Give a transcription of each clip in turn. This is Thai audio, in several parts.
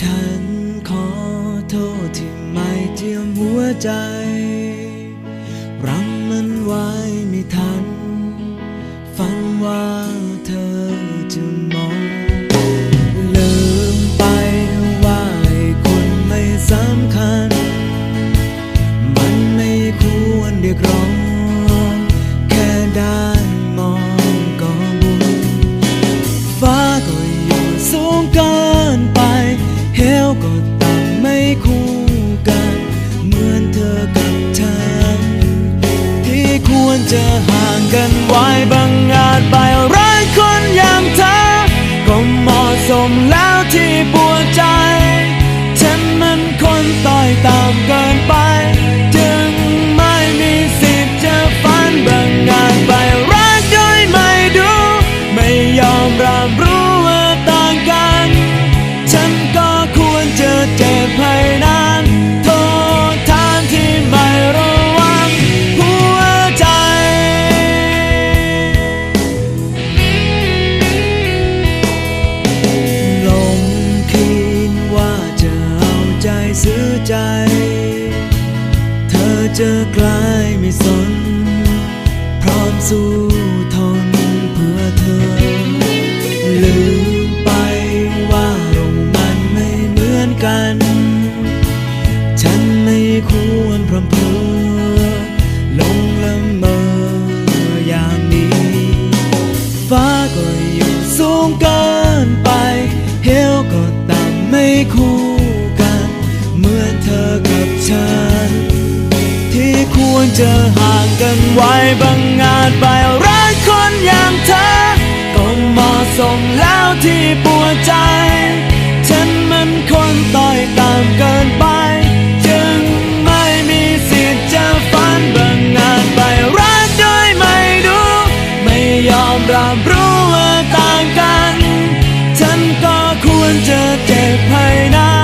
ฉันขอโทษที่ไม่เจียมหัวใจ แล้วก็ต่ำไม่คู่กัน เหมือนเธอกับฉันที่ควรจะห่างกันไว้บางอาจไปรักคนอย่างเธอ ก็เหมาะสมแล้วที่ปวดใจ ฉันมันคนต่อยตามเกินไป เธอจะกลายไม่สน พร้อมสู้ทนเพื่อเธอ ลืมไปว่าเรามันไม่เหมือนกัน ฉันไม่ควรพรำเพอลงละเมออย่างนี้ ฟ้าก็อยู่สูงเกินไป เหวก็ต่ำไม่คู่ ไว้บางอาจไปรักคนอย่างเธอ ก็เหมาะสมแล้วที่ปวดใจ ฉันมันคนต้อยต่ำเกินไป จึงไม่มีสิทธิ์จะฝันบางอาจไปรักโดยไม่ดูไม่ยอมรับรู้ว่าต่างกัน ฉันก็ควรจะเจ็บให้นาน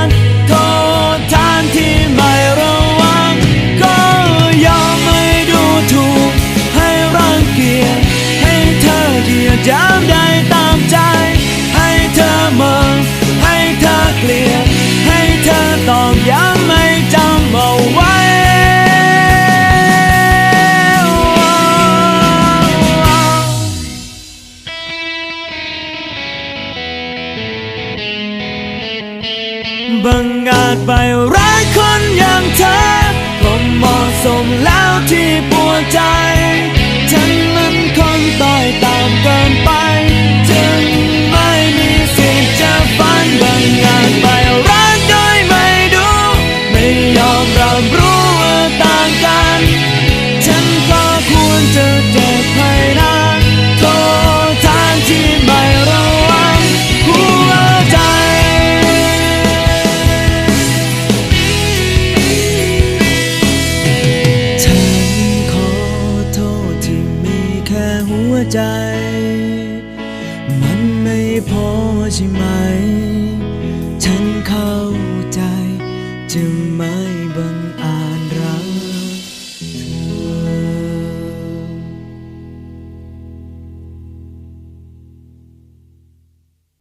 ยียดย้ำได้ตามใจ ให้เธอเมินให้เธอเกลียดให้เธอตอกย้ำไม่จำเอาไว้บังอาจไปรักคนอย่างเธอก็เหมาะสมแล้วที่ปวดใจ ใจ มันไม่พอใช่ไหม